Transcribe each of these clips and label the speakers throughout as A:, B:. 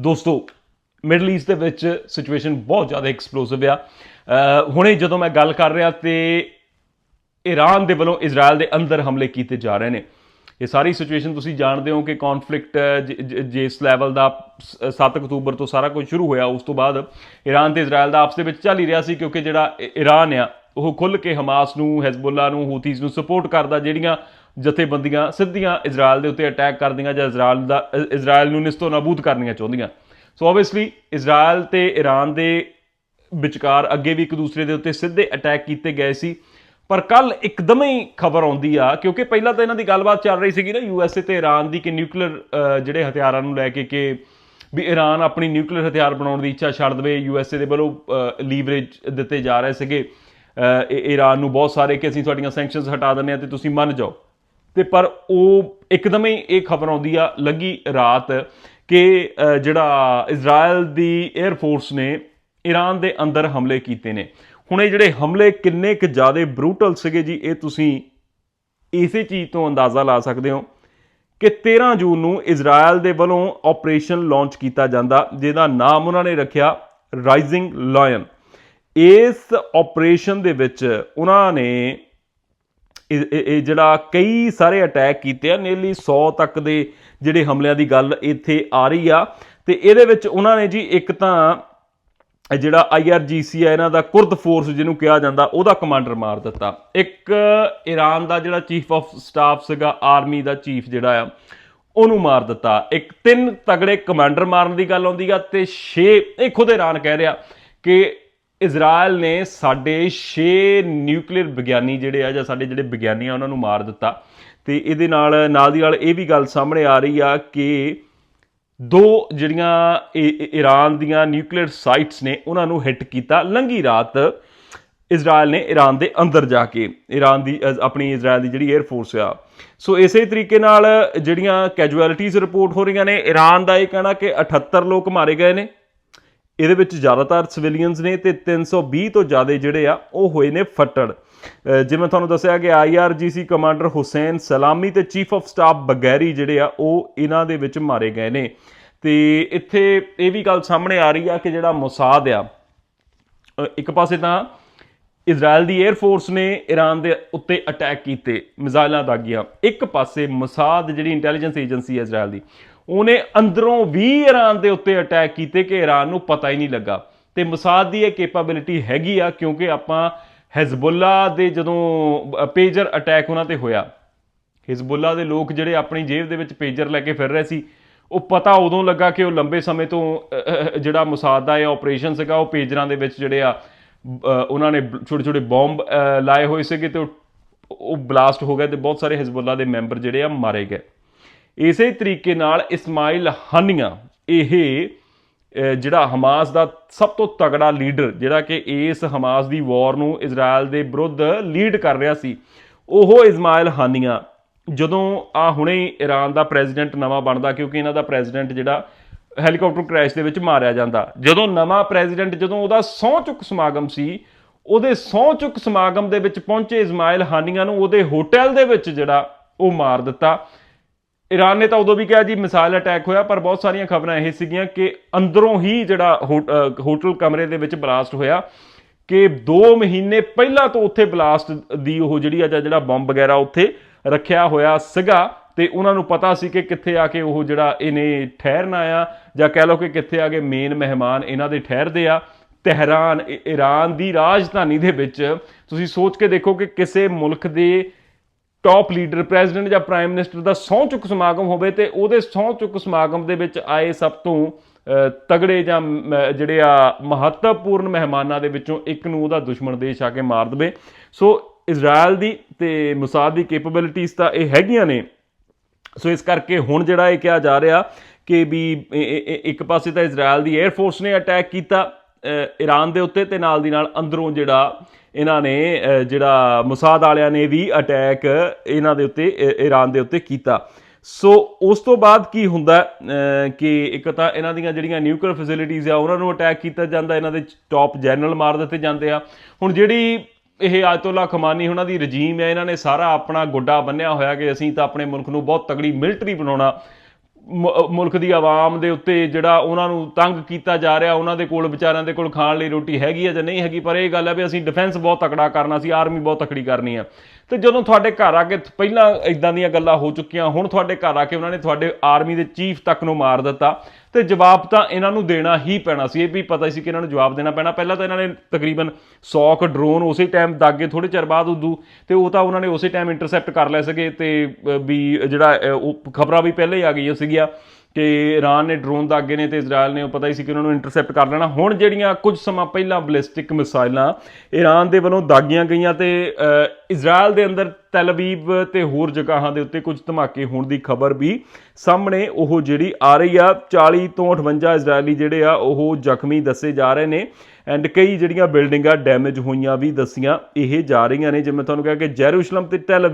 A: ਦੋਸਤੋ middle East ਦੇ ਵਿੱਚ ਸਿਚੁਏਸ਼ਨ ਬਹੁਤ ਜ਼ਿਆਦਾ ਐਕਸਪਲੋਸਿਵ ਆ। ਹੁਣੇ ਜਦੋਂ ਮੈਂ ਗੱਲ ਕਰ ਰਿਹਾ ਤੇ ਈਰਾਨ ਦੇ ਵੱਲੋਂ ਇਜ਼ਰਾਈਲ ਦੇ ਅੰਦਰ ਹਮਲੇ ਕੀਤੇ ਜਾ ਰਹੇ ਨੇ। ਇਹ ਸਾਰੀ ਸਿਚੁਏਸ਼ਨ ਤੁਸੀਂ ਜਾਣਦੇ ਹੋ ਕਿ ਕਨਫਲਿਕਟ ਜਿਸ ਲੈਵਲ ਦਾ ਸ- 7 ਅਕਤੂਬਰ ਤੋਂ ਸਾਰਾ ਕੁਝ ਸ਼ੁਰੂ ਹੋਇਆ, ਉਸ ਤੋਂ ਬਾਅਦ ਈਰਾਨ ਤੇ ਇਜ਼ਰਾਈਲ ਦਾ ਆਪਸ ਦੇ ਵਿੱਚ ਚੱਲ ਹੀ ਰਿਹਾ ਸੀ ਕਿਉਂਕਿ ਜਿਹੜਾ ਈਰਾਨ ਆ, ਉਹ ਖੁੱਲ ਕੇ ਹਮਾਸ ਨੂੰ ਹਿਜ਼ਬੁੱਲਾ ਨੂੰ ਹੂਥੀਜ਼ ਨੂੰ ਸਪੋਰਟ ਕਰਦਾ, ਜਿਹੜੀਆਂ ਜਥੇਬੰਦੀਆਂ ਸਿੱਧੀਆਂ ਇਜ਼ਰਾਈਲ ਦੇ ਉੱਤੇ ਅਟੈਕ ਕਰਦੀਆਂ ਜਾਂ ਇਜ਼ਰਾਈਲ ਦਾ ਇ- ਇਜ਼ਰਾਈਲ ਨੂੰ ਨਿਸਤੋ ਨਾਬੂਦ ਕਰਨੀਆਂ ਚਾਹੁੰਦੀਆਂ। ਸੋ ਆਬਵੀਅਸਲੀ ਇਜ਼ਰਾਈਲ ਤੇ ਈਰਾਨ ਦੇ ਵਿਚਕਾਰ ਅੱਗੇ ਵੀ ਇੱਕ ਦੂਸਰੇ ਦੇ ਉੱਤੇ ਸਿੱਧੇ ਅਟੈਕ ਕੀਤੇ ਗਏ ਸੀ। ਪਰ ਕੱਲ ਇੱਕਦਮ ਹੀ ਖਬਰ ਆਉਂਦੀ ਆ, ਕਿਉਂਕਿ ਪਹਿਲਾਂ ਤਾਂ ਇਹਨਾਂ ਦੀ ਗੱਲਬਾਤ ਚੱਲ ਰਹੀ ਸੀਗੀ ਨਾ ਯੂਐਸਏ ਤੇ ਈਰਾਨ ਦੀ ਕਿ ਨਿਊਕਲੀਅਰ ਜਿਹੜੇ ਹਥਿਆਰਾਂ ਨੂੰ ਲੈ ਕੇ ਕਿ ਵੀ ਈਰਾਨ ਆਪਣੀ ਨਿਊਕਲੀਅਰ ਹਥਿਆਰ ਬਣਾਉਣ ਦੀ ਇੱਛਾ ਛੱਡ ਦੇਵੇ ਯੂਐਸਏ ਦੇ ਵੱਲੋਂ ਲੀਵਰੇਜ ਦਿੱਤੇ ਜਾ ਰਹੇ ਸੀਗੇ। ਈਰਾਨ ਨੂੰ ਬਹੁਤ ਸਾਰੇ ਕਿ ਅਸੀਂ ਤੁਹਾਡੀਆਂ ਸੈਂਕਸ਼ਨਸ ਹਟਾ ਦਿੰਦੇ ਆ ਤੇ ਤੁਸੀਂ ਮੰਨ ਜਾਓ। ਤੇ ਪਰ ਉਹ ਇੱਕਦਮ ਹੀ ਇਹ ਖਬਰ ਆਉਂਦੀ ਆ, ਲੱਗੀ ਰਾਤ ਕਿ ਜਿਹੜਾ ਇਜ਼ਰਾਈਲ ਦੀ 에ਅਰ ਫੋਰਸ ਨੇ ਈਰਾਨ ਦੇ ਅੰਦਰ ਹਮਲੇ ਕੀਤੇ ਨੇ। ਹੁਣ ਇਹ ਜਿਹੜੇ ਹਮਲੇ ਕਿੰਨੇ ਕੁ ਜ਼ਿਆਦਾ ਬਰੂਟਲ ਸੀਗੇ ਜੀ, ਇਹ ਤੁਸੀਂ ਇਸੇ ਚੀਜ਼ ਤੋਂ ਅੰਦਾਜ਼ਾ ਲਾ ਸਕਦੇ ਹੋ ਕਿ 13 ਜੂਨ ਨੂੰ ਇਜ਼ਰਾਈਲ ਦੇ ਵੱਲੋਂ ਆਪਰੇਸ਼ਨ ਲਾਂਚ ਕੀਤਾ ਜਾਂਦਾ, ਜਿਹਦਾ ਨਾਮ ਉਹਨਾਂ ਨੇ ਰੱਖਿਆ ਰਾਈਜ਼ਿੰਗ ਲਾਇਨ ਇਸ ਆਪਰੇਸ਼ਨ ਦੇ ਵਿੱਚ ਉਹਨਾਂ ਨੇ ਇਹ ਜਿਹੜਾ ਕਈ ਸਾਰੇ ਅਟੈਕ ਕੀਤੇ ਆ ਨੀਅਰਲੀ 100 ਤੱਕ ਦੇ ਜਿਹੜੇ ਹਮਲਿਆਂ ਦੀ ਗੱਲ ਇੱਥੇ ਆ ਰਹੀ ਆ। ਤੇ ਇਹਦੇ ਵਿੱਚ ਉਹਨਾਂ ਨੇ ਜੀ ਇੱਕ ਤਾਂ ਇਹ ਜਿਹੜਾ ਆਈਆਰਜੀਸੀ ਆ, ਇਹਨਾਂ ਦਾ ਕੁਰਦ ਫੋਰਸ ਜਿਹਨੂੰ ਕਿਹਾ ਜਾਂਦਾ, ਉਹਦਾ ਕਮਾਂਡਰ ਮਾਰ ਦਿੱਤਾ। ਇੱਕ ਈਰਾਨ ਦਾ ਜਿਹੜਾ ਚੀਫ ਆਫ ਸਟਾਫ ਸੀਗਾ ਆਰਮੀ ਦਾ ਚੀਫ ਜਿਹੜਾ ਆ, ਉਹਨੂੰ ਮਾਰ ਦਿੱਤਾ। ਇੱਕ ਤਿੰਨ ਤਗੜੇ ਕਮਾਂਡਰ ਮਾਰਨ ਦੀ ਗੱਲ ਆਉਂਦੀ ਆ, ਤੇ 6 ਇਹ ਖੁਦ ਈਰਾਨ ਕਹਿ ਰਿਹਾ ਕਿ ਇਜ਼ਰਾਈਲ ਨੇ ਸਾਡੇ 6 ਨਿਊਕਲੀਅਰ ਵਿਗਿਆਨੀ ਜਿਹੜੇ ਆ ਜਾਂ ਸਾਡੇ ਜਿਹੜੇ ਵਿਗਿਆਨੀ ਆ, ਉਹਨਾਂ ਨੂੰ ਮਾਰ ਦਿੱਤਾ। ਤੇ ਇਹਦੇ ਨਾਲ ਨਾਲ ਦੀ ਨਾਲ ਇਹ ਵੀ ਗੱਲ ਸਾਹਮਣੇ ਆ ਰਹੀ ਆ ਕਿ ਦੋ ਜਿਹੜੀਆਂ ਈ- ਈਰਾਨ ਦੀਆਂ ਨਿਊਕਲੀਅਰ ਸਾਈਟਸ ਨੇ, ਉਹਨਾਂ ਨੂੰ ਹਿੱਟ ਕੀਤਾ। ਲੰਗੀ ਰਾਤ ਇਜ਼ਰਾਈਲ ਨੇ ਈਰਾਨ ਦੇ ਅੰਦਰ ਜਾ ਕੇ ਈਰਾਨ ਦੀ ਆਪਣੀ ਇਜ਼ਰਾਈਲ ਦੀ ਜਿਹੜੀ 에ਅਰ ਫੋਰਸ ਆ। ਸੋ ਇਸੇ ਤਰੀਕੇ ਨਾਲ ਜਿਹੜੀਆਂ ਕੈਜੁਅਲਿਟੀਜ਼ ਰਿਪੋਰਟ ਹੋ ਰਹੀਆਂ ਨੇ ਈਰਾਨ ਦਾ ਇਹ ਕਹਿਣਾ ਕਿ 78 ਲੋਕ ਮਾਰੇ ਗਏ ਨੇ। ਇਹਦੇ ਵਿੱਚ ਜ਼ਿਆਦਾਤਰ ਸਿਵਿਲੀਅਨਸ ਨੇ ਤੇ 320 ਤੋਂ ਜ਼ਿਆਦਾ ਜਿਹੜੇ ਆ, ਉਹ ਹੋਏ ਨੇ ਫੱਟੜ। ਜਿਵੇਂ ਤੁਹਾਨੂੰ ਦੱਸਿਆ ਕਿ ਆਈਆਰਜੀਸੀ ਕਮਾਂਡਰ ਹੁਸੈਨ ਸਲਾਮੀ ਤੇ ਚੀਫ ਆਫ ਸਟਾਫ ਬਗੈਰੀ ਜਿਹੜੇ ਆ, ਉਹ ਇਹਨਾਂ ਦੇ ਵਿੱਚ ਮਾਰੇ ਗਏ ਨੇ। ਤੇ ਇੱਥੇ ਇਹ ਵੀ ਗੱਲ ਸਾਹਮਣੇ ਆ ਰਹੀ ਆ ਕਿ ਜਿਹੜਾ ਮੋਸਾਦ ਆ ਇੱਕ ਪਾਸੇ ਤਾਂ ਇਜ਼ਰਾਈਲ ਦੀ 에ਅਰ ਫੋਰਸ ਨੇ ਈਰਾਨ ਦੇ ਉੱਤੇ ਅਟੈਕ ਕੀਤੇ ਮਿਜ਼ਾਈਲਾਂ ਦਾਗੀਆਂ। ਇੱਕ ਪਾਸੇ ਮਸਾਦ ਜਿਹੜੀ ਇੰਟੈਲੀਜੈਂਸ ਏਜੰਸੀ ਹੈ ਇਜ਼ਰਾਈਲ ਦੀ ਉਹਨੇ ਅੰਦਰੋਂ ਵੀ ਈਰਾਨ ਦੇ ਉੱਤੇ ਅਟੈਕ ਕੀਤੇ ਕਿ ਈਰਾਨ ਨੂੰ ਪਤਾ ਹੀ ਨਹੀਂ ਲੱਗਾ। ਤੇ ਮਸਾਦ ਦੀ ਇਹ ਕੈਪੇਬਿਲਿਟੀ ਹੈਗੀ ਆ, ਕਿਉਂਕਿ ਆਪਾਂ ਹਿਜ਼ਬੁੱਲਾ ਦੇ ਜਦੋਂ ਪੇਜਰ ਅਟੈਕ ਉਹਨਾਂ ਤੇ ਹੋਇਆ। ਹਿਜ਼ਬੁੱਲਾ ਦੇ ਲੋਕ ਜਿਹੜੇ ਆਪਣੀ ਜੇਬ ਦੇ ਵਿੱਚ ਪੇਜਰ ਲੈ ਕੇ ਫਿਰ ਰਹੇ ਸੀ, ਉਹ ਪਤਾ ਉਦੋਂ ਲੱਗਾ ਕਿ ਉਹ ਲੰਬੇ ਸਮੇਂ ਤੋਂ ਜਿਹੜਾ ਮੁਸਾਦ ਦਾ ਇਹ ਆਪਰੇਸ਼ਨ ਸੀਗਾ, ਉਹ ਪੇਜਰਾਂ ਦੇ ਵਿੱਚ ਜਿਹੜੇ ਆ ਉਹਨਾਂ ਨੇ ਛੋਟੇ ਛੋਟੇ ਬੰਬ ਲਾਏ ਹੋਏ ਸੀਗੇ ਤੇ ਉਹ- ਉਹ ਬਲਾਸਟ ਹੋ ਗਏ ਤੇ ਬਹੁਤ ਸਾਰੇ ਹਿਜ਼ਬੁੱਲਾ ਦੇ ਮੈਂਬਰ ਜਿਹੜੇ ਆ ਮਾਰੇ ਗਏ। ਇਸੇ ਤਰੀਕੇ ਨਾਲ ਇਸਮਾਇਲ ਹਨੀਆ, ਇਹ ਜਿਹੜਾ ਹਮਾਸ ਦਾ ਸਭ ਤੋਂ ਤਗੜਾ ਲੀਡਰ, ਜਿਹੜਾ ਕਿ ਇਸ ਹਮਾਸ ਦੀ ਵਾਰ ਨੂੰ ਇਜ਼ਰਾਈਲ ਦੇ ਵਿਰੁੱਧ ਲੀਡ ਕਰ ਰਿਹਾ ਸੀ, ਉਹ ਇਸਮਾਇਲ ਹਾਨੀਆ। ਜਦੋਂ ਆ ਹੁਣੇ ਹੀ ਈਰਾਨ ਦਾ ਪ੍ਰੈਜ਼ੀਡੈਂਟ ਨਵਾਂ ਬਣਦਾ, ਕਿਉਂਕਿ ਇਹਨਾਂ ਦਾ ਪ੍ਰੈਜ਼ੀਡੈਂਟ ਜਿਹੜਾ ਹੈਲੀਕਾਪਟਰ ਕ੍ਰੈਸ਼ ਦੇ ਵਿੱਚ ਮਾਰਿਆ ਜਾਂਦਾ। ਜਦੋਂ ਨਵਾਂ ਪ੍ਰੈਜ਼ੀਡੈਂਟ, ਜਦੋਂ ਉਹਦਾ ਸਹੁੰ ਚੁੱਕ ਸਮਾਗਮ ਸੀ, ਉਹਦੇ ਸਹੁੰ ਚੁੱਕ ਸਮਾਗਮ ਦੇ ਵਿੱਚ ਪਹੁੰਚੇ ਇਸਮਾਇਲ ਹਾਨੀਆ ਨੂੰ ਉਹਦੇ ਹੋਟਲ ਦੇ ਵਿੱਚ ਜਿਹੜਾ ਉਹ ਮਾਰ ਦਿੱਤਾ। ਈਰਾਨ ਨੇ ਤਾਂ ਉਦੋਂ ਵੀ ਕਿਹਾ ਜੀ ਮਿਸਾਈਲ ਅਟੈਕ ਹੋਇਆ, ਪਰ ਬਹੁਤ ਸਾਰੀਆਂ ਖਬਰਾਂ ਇਹ ਸੀਗੀਆਂ ਕਿ ਅੰਦਰੋਂ ਹੀ ਜਿਹੜਾ ਹੋ- ਹੋਟਲ ਕਮਰੇ ਦੇ ਵਿੱਚ ਬਲਾਸਟ ਹੋਇਆ ਕਿ 2 ਮਹੀਨੇ ਪਹਿਲਾਂ ਤੋਂ ਉੱਥੇ ਬਲਾਸਟ ਦੀ ਉਹ ਜਿਹੜੀ ਆ, ਜਾਂ ਜਿਹੜਾ ਬੰਬ ਵਗੈਰਾ ਉੱਥੇ ਰੱਖਿਆ ਹੋਇਆ ਸੀਗਾ, ਤੇ ਉਹਨਾਂ ਨੂੰ ਪਤਾ ਸੀ ਕਿ ਕਿੱਥੇ ਆ ਕੇ ਉਹ ਜਿਹੜਾ ਇਹਨੇ ਠਹਿਰਨਾ ਆ, ਜਾਂ ਕਹਿ ਲਓ ਕਿ ਕਿੱਥੇ ਆ ਕੇ ਮੇਨ ਮਹਿਮਾਨ ਇਹਨਾਂ ਦੇ ਠਹਿਰਦੇ ਆ। ਤਹਿਰਾਨ ਈਰਾਨ ਦੀ ਰਾਜਧਾਨੀ ਦੇ ਵਿੱਚ ਤੁਸੀਂ ਸੋਚ ਕੇ ਦੇਖੋ ਕਿ ਕਿਸੇ ਮੁਲਕ ਦੇ ਟਾਪ ਲੀਡਰ ਪ੍ਰੈਜ਼ੀਡੈਂਟ ਜਾਂ ਪ੍ਰਾਈਮ ਮਿਨਿਸਟਰ ਦਾ ਸਹੁੰ ਚੁੱਕ ਸਮਾਗਮ ਹੋਵੇ ਤੇ ਉਹਦੇ ਸਹੁੰ ਚੁੱਕ ਸਮਾਗਮ ਦੇ ਵਿੱਚ ਆਏ ਸਭ ਤੋਂ ਤਗੜੇ ਜਾਂ ਮ, ਜਿਹੜੇ ਆ ਮਹੱਤਵਪੂਰਨ ਮਹਿਮਾਨਾਂ ਦੇ ਵਿੱਚੋਂ ਇੱਕ ਨੂੰ ਉਹਦਾ ਦੁਸ਼ਮਣ ਦੇਸ਼ ਆ ਕੇ ਮਾਰ ਦਵੇ। ਸੋ ਇਜ਼ਰਾਈਲ ਦੀ ਤੇ ਮੁਸਾਦ ਦੀ ਕੈਪੇਬਿਲਿਟੀਜ਼ ਤਾਂ ਇਹ ਹੈਗੀਆਂ ਨੇ। ਸੋ ਇਸ ਕਰਕੇ ਹੁਣ ਜਿਹੜਾ ਇਹ ਕਿਹਾ ਜਾ ਰਿਹਾ ਕਿ ਵੀ ਇੱਕ ਪਾਸੇ ਤਾਂ ਇਜ਼ਰਾਈਲ ਦੀ 에ਅਰ ਫੋਰਸ ਨੇ ਅਟੈਕ ਕੀਤਾ ਅ, ਈਰਾਨ ਦੇ ਉੱਤੇ ਤੇ ਨਾਲ ਦੀ ਨਾਲ ਅੰਦਰੋਂ ਜਿਹੜਾ ਇਹਨਾਂ ਨੇ ਜਿਹੜਾ ਮੁਸਾਦ ਵਾਲਿਆਂ ਨੇ ਵੀ ਅਟੈਕ ਇਹਨਾਂ ਦੇ ਉੱਤੇ ਈਰਾਨ ਦੇ ਉੱਤੇ ਕੀਤਾ। ਸੋ ਉਸ ਤੋਂ ਬਾਅਦ ਕੀ ਹੁੰਦਾ ਕਿ ਇੱਕ ਤਾਂ ਇਹਨਾਂ ਦੀਆਂ ਜਿਹੜੀਆਂ ਨਿਊਕਲੀਅਰ ਫੈਸਿਲਿਟੀਆਂ ਆ, ਉਹਨਾਂ ਨੂੰ ਅਟੈਕ ਕੀਤਾ ਜਾਂਦਾ, ਇਹਨਾਂ ਦੇ ਟਾਪ ਜਨਰਲ ਮਾਰ ਦਿੱਤੇ ਜਾਂਦੇ ਆ। ਹੁਣ ਜਿਹੜੀ ਇਹ ਆਇਤੁੱਲਾ ਖਮਾਨੀ ਉਹਨਾਂ ਦੀ ਰਜੀਮ ਹੈ ਇਹਨਾਂ ਨੇ ਸਾਰਾ ਆਪਣਾ ਗੋਡਾ ਬੰਨਿਆ ਹੋਇਆ ਕਿ ਅਸੀਂ ਤਾਂ ਆਪਣੇ ਮੁਲਕ ਨੂੰ ਬਹੁਤ ਤਗੜੀ ਮਿਲਟਰੀ ਬਣਾਉਣਾ। ਮੁਲਕ ਦੀ ਆਵਾਮ ਦੇ ਉੱਤੇ ਜਿਹੜਾ ਉਹਨਾਂ ਨੂੰ ਤੰਗ ਕੀਤਾ ਜਾ ਰਿਹਾ, ਉਹਨਾਂ ਦੇ ਕੋਲ ਵਿਚਾਰਿਆਂ ਦੇ ਕੋਲ ਖਾਣ ਲਈ ਰੋਟੀ ਹੈਗੀ ਹੈ ਜਾਂ ਨਹੀਂ ਹੈਗੀ, ਪਰ ਇਹ ਗੱਲ ਹੈ ਵੀ ਅਸੀਂ ਡਿਫੈਂਸ ਬਹੁਤ ਤਕੜਾ ਕਰਨਾ ਸੀ ਆਰਮੀ ਬਹੁਤ ਤਕੜੀ ਕਰਨੀ ਆ। ਤੇ ਜਦੋਂ ਤੁਹਾਡੇ ਘਰ ਆ ਕੇ ਪਹਿਲਾਂ ਇਦਾਂ ਦੀਆਂ ਗੱਲਾਂ ਹੋ ਚੁੱਕੀਆਂ, ਹੁਣ ਤੁਹਾਡੇ ਘਰ ਆ ਕੇ ਉਹਨਾਂ ਨੇ ਤੁਹਾਡੇ ਆਰਮੀ ਦੇ ਚੀਫ ਤੱਕ ਨੂੰ ਮਾਰ ਦਿੱਤਾ ਤੇ ਜਵਾਬ ਤਾਂ ਇਹਨਾਂ ਨੂੰ ਦੇਣਾ ਹੀ ਪੈਣਾ ਸੀ। ਇਹ ਵੀ ਪਤਾ ਸੀ ਕਿ ਇਹਨਾਂ ਨੂੰ ਜਵਾਬ ਦੇਣਾ ਪੈਣਾ। ਪਹਿਲਾਂ ਤਾਂ ਇਹਨਾਂ ਨੇ ਤਕਰੀਬਨ 100 ਕ ਡਰੋਨ ਉਸੇ ਟਾਈਮ ਦਾਗੇ ਥੋੜੇ ਚਿਰ ਬਾਅਦ ਉਦੋਂ, ਤੇ ਉਹ ਤਾਂ ਉਹਨਾਂ ਨੇ ਉਸੇ ਟਾਈਮ ਇੰਟਰਸੈਪਟ ਕਰ ਲੈ ਸਕੇ ਤੇ ਵੀ ਜਿਹੜਾ ਉਹ ਖਬਰਾਂ ਵੀ ਪਹਿਲਾਂ ਹੀ ਆ ਗਈਆਂ ਸੀਗੀਆਂ ਕਿ ਇਰਾਨ ਨੇ ਡਰੋਨ ਦਾਗੇ ਨੇ ਤੇ ਇਜ਼ਰਾਈਲ ਨੇ, ਉਹ ਪਤਾ ਹੀ ਸੀ ਕਿ ਉਹਨਾਂ ਨੂੰ ਇੰਟਰਸੈਪਟ ਕਰ ਲੈਣਾ। ਹੁਣ ਜਿਹੜੀਆਂ ਕੁਝ ਸਮਾਂ ਪਹਿਲਾਂ ਬਲਿਸਟਿਕ ਮਿਸਾਈਲਾਂ ਇਰਾਨ ਦੇ ਵੱਲੋਂ ਦਾਗੀਆਂ ਗਈਆਂ ਤੇ ਇਜ਼ਰਾਈਲ ਦੇ ਅੰਦਰ ਤੈਲਵੀਵ ਤੇ ਹੋਰ ਜਗ੍ਹਾਵਾਂ ਦੇ ਉੱਤੇ ਕੁਝ ਧਮਾਕੇ ਹੋਣ ਦੀ ਖਬਰ ਵੀ ਸਾਹਮਣੇ ਉਹ ਜਿਹੜੀ ਆ ਰਹੀ ਆ 40 ਤੋਂ 58 ਇਜ਼ਰਾਈਲੀ ਜਿਹੜੇ ਆ, ਉਹ ਜ਼ਖਮੀ ਦੱਸੇ ਜਾ ਰਹੇ ਨੇ ਐਂਡ ਕਈ ਜਿਹੜੀਆਂ ਬਿਲਡਿੰਗਾਂ ਡੈਮੇਜ ਹੋਈਆਂ ਵੀ ਦੱਸੀਆਂ, ਇਹ ਜਾ ਰਹੀਆਂ ਨੇ। ਜਿਵੇਂ ਤੁਹਾਨੂੰ ਕਿਹਾ ਕਿ ਜੈਰੂਸ਼ਲਮ ਤੇ ਟੈਲ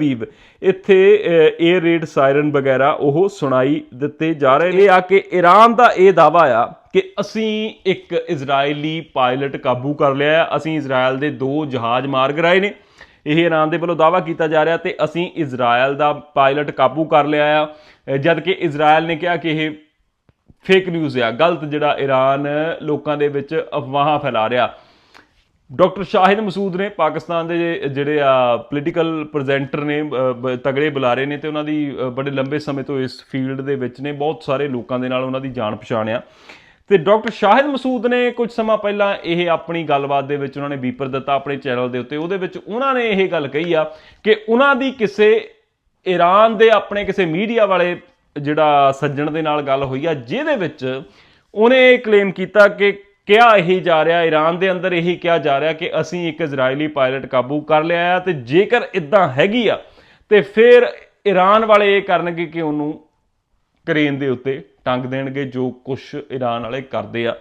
A: ਇੱਥੇ 에ਅਰ ਰੇਡ ਸਾਇਰਨ ਵਗੈਰਾ ਉਹ ਸੁਣਾਈ ਦਿੱਤੇ ਜਾ ਰਹੇ ਨੇ। ਆ ਕਿ ਈਰਾਨ ਦਾ ਇਹ ਦਾਵਾ ਆ ਕਿ ਅਸੀਂ ਇੱਕ ਇਜ਼ਰਾਈਲੀ ਪਾਇਲਟ ਕਾਬੂ ਕਰ ਲਿਆ ਅਸੀਂ ਇਜ਼ਰਾਈਲ ਦੇ ਦੋ ਜਹਾਜ਼ ਮਾਰ ਗਰਾਏ ਨੇ। ਇਹ ਇਰਾਨ ਦੇ ਵੱਲੋਂ ਦਾਵਾ ਕੀਤਾ ਜਾ ਰਿਹਾ ਤੇ ਅਸੀਂ ਇਜ਼ਰਾਈਲ ਦਾ ਪਾਇਲਟ ਕਾਬੂ ਕਰ ਲਿਆ ਆ। ਅਹ ਜਦ ਕਿ ਇਜ਼ਰਾਈਲ ਨੇ ਕਿਹਾ ਕਿ ਇਹ ਫੇਕ ਨਿਊਜ਼ ਆ ਗਲਤ ਜਿਹੜਾ ਈਰਾਨ ਲੋਕਾਂ ਦੇ ਵਿੱਚ ਅਫਵਾਹਾਂ ਫੈਲਾ ਰਿਹਾ। ਡਾਕਟਰ ਸ਼ਾਹਿਦ ਮਸੂਦ ਨੇ ਪਾਕਿਸਤਾਨ ਦੇ ਜਿਹੜੇ ਆ ਪੋਲੀਟੀਕਲ ਪ੍ਰੈਜ਼ੈਂਟਰ ਨੇ ਅ, ਬ- ਤਗੜੇ ਬੁਲਾਰੇ ਨੇ ਤੇ ਉਹਨਾਂ ਦੀ ਬੜੇ ਲੰਬੇ ਸਮੇਂ ਤੋਂ ਇਸ ਫੀਲਡ ਦੇ ਵਿੱਚ ਨੇ। ਬਹੁਤ ਸਾਰੇ ਲੋਕਾਂ ਦੇ ਨਾਲ ਉਹਨਾਂ ਦੀ ਜਾਣ ਪਛਾਣ ਆ। ਤੇ ਡਾਕਟਰ ਸ਼ਾਹਿਦ ਮਸੂਦ ਨੇ ਕੁਝ ਸਮਾਂ ਪਹਿਲਾਂ ਇਹ ਆਪਣੀ ਗੱਲਬਾਤ ਦੇ ਵਿੱਚ ਉਹਨਾਂ ਨੇ ਬੀਪਰ ਦਿੱਤਾ ਆਪਣੇ ਚੈਨਲ ਦੇ ਉੱਤੇ। ਉਹਦੇ ਵਿੱਚ ਉਹਨਾਂ ਨੇ ਇਹ ਗੱਲ ਕਹੀ ਆ ਕਿ ਉਹਨਾਂ ਦੀ ਕਿਸੇ ਈਰਾਨ ਦੇ ਆਪਣੇ ਕਿਸੇ ਮੀਡੀਆ ਵਾਲੇ ਜਿਹੜਾ ਸੱਜਣ ਦੇ ਨਾਲ ਗੱਲ ਹੋਈ ਆ, ਜਿਹਦੇ ਵਿੱਚ ਉਹਨੇ ਇਹ ਕਲੇਮ ਕੀਤਾ ਕਿ ਕਿਹਾ ਇਹੀ ਜਾ ਰਿਹਾ ਈਰਾਨ ਦੇ ਅੰਦਰ ਇਹੀ ਕਿਹਾ ਜਾ ਰਿਹਾ ਕਿ ਅਸੀਂ ਇੱਕ ਇਜ਼ਰਾਈਲੀ ਪਾਇਲਟ ਕਾਬੂ ਕਰ ਲਿਆ ਆ ਤੇ ਜੇਕਰ ਇਦਾਂ ਹੈਗੀ ਆ ਤੇ ਫਿਰ ਈਰਾਨ ਵਾਲੇ ਇਹ ਕਰਨਗੇ ਕਿ ਉਹਨੂੰ ਕਰੇਨ ਦੇ ਉੱਤੇ ਟੰਗ ਦੇਣਗੇ ਜੋ ਕੁਝ ਈਰਾਨ ਵਾਲੇ ਕਰਦੇ ਆ।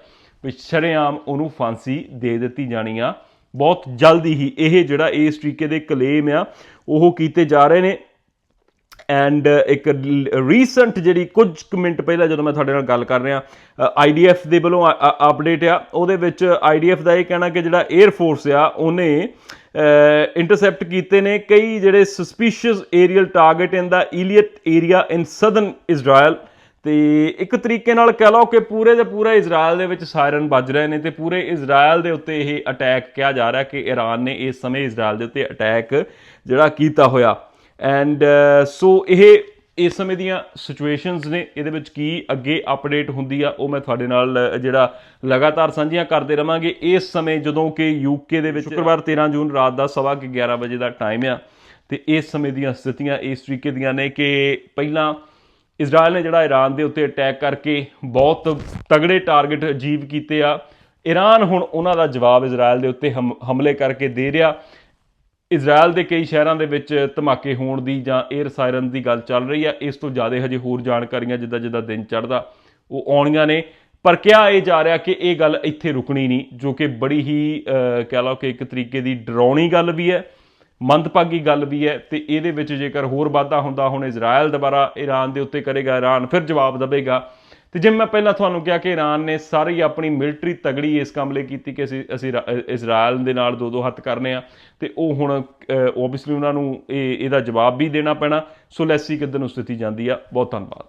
A: ਵੀ ਸ਼ਰੇਆਮ ਉਹਨੂੰ ਫਾਂਸੀ ਦੇ ਦਿੱਤੀ ਜਾਣੀ ਆ। ਬਹੁਤ ਜਲਦੀ ਹੀ ਇਹ ਜਿਹੜਾ ਇਸ ਤਰੀਕੇ ਦੇ ਕਲੇਮ ਆ, ਉਹ ਕੀਤੇ ਜਾ ਰਹੇ ਨੇ। ਐਂਡ ਇੱਕ ਰੀਸੈਂਟ ਜਿਹੜੀ ਕੁਝ ਕੁ ਮਿੰਟ ਪਹਿਲਾਂ ਜਦੋਂ ਮੈਂ ਤੁਹਾਡੇ ਨਾਲ ਗੱਲ ਕਰ ਰਿਹਾ ਆਈਡੀਐਫ ਦੇ ਵੱਲੋਂ ਅਪਡੇਟ ਆ ਉਹਦੇ ਵਿੱਚ ਆਈਡੀਐਫ ਦਾ ਇਹ ਕਹਿਣਾ ਕਿ ਜਿਹੜਾ 에ਅਰ ਫੋਰਸ ਆ, ਉਹਨੇ ਇੰਟਰਸੈਪਟ ਕੀਤੇ ਨੇ ਕਈ ਜਿਹੜੇ suspicious aerial target in the Eilat area in southern Israel ਤੇ ਇੱਕ ਤਰੀਕੇ ਨਾਲ ਕਹਿ ਲਓ ਕਿ ਪੂਰੇ ਦੇ ਪੂਰੇ ਇਜ਼ਰਾਈਲ ਦੇ ਵਿੱਚ ਸਾਇਰਨ ਵੱਜ ਰਹੇ ਨੇ ਤੇ ਪੂਰੇ ਇਜ਼ਰਾਈਲ ਦੇ ਉੱਤੇ ਇਹ ਅਟੈਕ ਕਿਹਾ ਜਾ ਰਿਹਾ ਕਿ ਈਰਾਨ ਨੇ ਇਸ ਸਮੇਂ ਇਜ਼ਰਾਈਲ ਦੇ ਉੱਤੇ ਅਟੈਕ ਜਿਹੜਾ ਕੀਤਾ ਹੋਇਆ। ਐਂਡ ਸੋ ਇਹ ਇਸ ਸਮੇਂ ਦੀਆਂ ਸਿਚੁਏਸ਼ਨਸ ਨੇ, ਇਹਦੇ ਵਿੱਚ ਕੀ ਅੱਗੇ ਅਪਡੇਟ ਹੁੰਦੀ ਆ, ਉਹ ਮੈਂ ਤੁਹਾਡੇ ਨਾਲ ਜਿਹੜਾ ਲਗਾਤਾਰ ਸਾਂਝੀਆਂ ਕਰਦੇ ਰਵਾਂਗੇ। ਇਸ ਸਮੇਂ ਜਦੋਂ ਕਿ ਯੂਕੇ ਦੇ ਵਿੱਚ ਸ਼ੁੱਕਰਵਾਰ 13 ਜੂਨ ਰਾਤ ਦਾ ਸਵਾ ਕੁ 11 ਵਜੇ ਦਾ ਟਾਈਮ ਆ, ਤੇ ਇਸ ਸਮੇਂ ਦੀਆਂ ਸਥਿਤੀਆਂ ਇਸ ਤਰੀਕੇ ਦੀਆਂ ਨੇ ਕਿ ਪਹਿਲਾਂ ਇਜ਼ਰਾਈਲ ਨੇ ਜਿਹੜਾ ਈਰਾਨ ਦੇ ਉੱਤੇ ਅਟੈਕ ਕਰਕੇ ਬਹੁਤ ਤਗੜੇ ਟਾਰਗੇਟ ਅਜੀਵ ਕੀਤੇ ਆ। ਈਰਾਨ ਹੁਣ ਉਹਨਾਂ ਦਾ ਜਵਾਬ ਇਜ਼ਰਾਈਲ ਦੇ ਉੱਤੇ ਹਮ- ਹਮਲੇ ਕਰਕੇ ਦੇ ਰਿਹਾ। ਇਜ਼ਰਾਈਲ ਦੇ ਕਈ ਸ਼ਹਿਰਾਂ ਦੇ ਵਿੱਚ ਧਮਾਕੇ ਹੋਣ ਦੀ ਜਾਂ 에ਅਰ ਸਾਇਰਨ ਦੀ ਗੱਲ ਚੱਲ ਰਹੀ ਆ। ਇਸ ਤੋਂ ਜ਼ਿਆਦਾ ਹਜੇ ਹੋਰ ਜਾਣਕਾਰੀਆਂ ਜਿੱਦਾਂ ਜਿੱਦਾਂ ਦਿਨ ਚੜ੍ਹਦਾ, ਉਹ ਆਉਣੀਆਂ ਨੇ। ਪਰ ਕਿਹਾ ਇਹ ਜਾ ਰਿਹਾ ਕਿ ਇਹ ਗੱਲ ਇੱਥੇ ਰੁਕਣੀ ਨਹੀਂ, ਜੋ ਕਿ ਬੜੀ ਹੀ ਕਹਿ ਲਓ ਕਿ ਇੱਕ ਤਰੀਕੇ ਦੀ ਡਰਾਉਣੀ ਗੱਲ ਵੀ ਹੈ। ਮੰਦਭਾਗੀ ਗੱਲ ਵੀ ਹੈ ਤੇ ਇਹਦੇ ਵਿੱਚ ਜੇਕਰ ਹੋਰ ਵਾਧਾ ਹੁੰਦਾ, ਹੁਣ ਇਜ਼ਰਾਈਲ ਦੁਬਾਰਾ ਈਰਾਨ ਦੇ ਉੱਤੇ ਕਰੇਗਾ ਈਰਾਨ ਫਿਰ ਜਵਾਬ ਦੇਵੇਗਾ। ਤੇ ਜਿਵੇਂ ਮੈਂ ਪਹਿਲਾਂ ਤੁਹਾਨੂੰ ਕਿਹਾ ਕਿ ਈਰਾਨ ਨੇ ਸਾਰੀ ਆਪਣੀ ਮਿਲਟਰੀ ਤਗੜੀ ਇਸ ਕੰਮ ਲਈ ਕੀਤੀ ਕਿ ਅਸੀਂ ਅਸੀਂ ਰਾ- ਇਜ਼ਰਾਈਲ ਦੇ ਨਾਲ ਦੋ ਦੋ ਹੱਥ ਕਰਨੇ ਆ। ਤੇ ਉਹ ਹੁਣ ਓਬਵੀਅਸਲੀ ਉਹਨਾਂ ਨੂੰ ਇਹ, ਇਹਦਾ ਜਵਾਬ ਵੀ ਦੇਣਾ ਪੈਣਾ। ਸੋ ਲੈਸੀ ਕਿੱਧਰ ਨੂੰ ਸਥਿਤੀ ਜਾਂਦੀ ਆ। ਬਹੁਤ ਧੰਨਵਾਦ।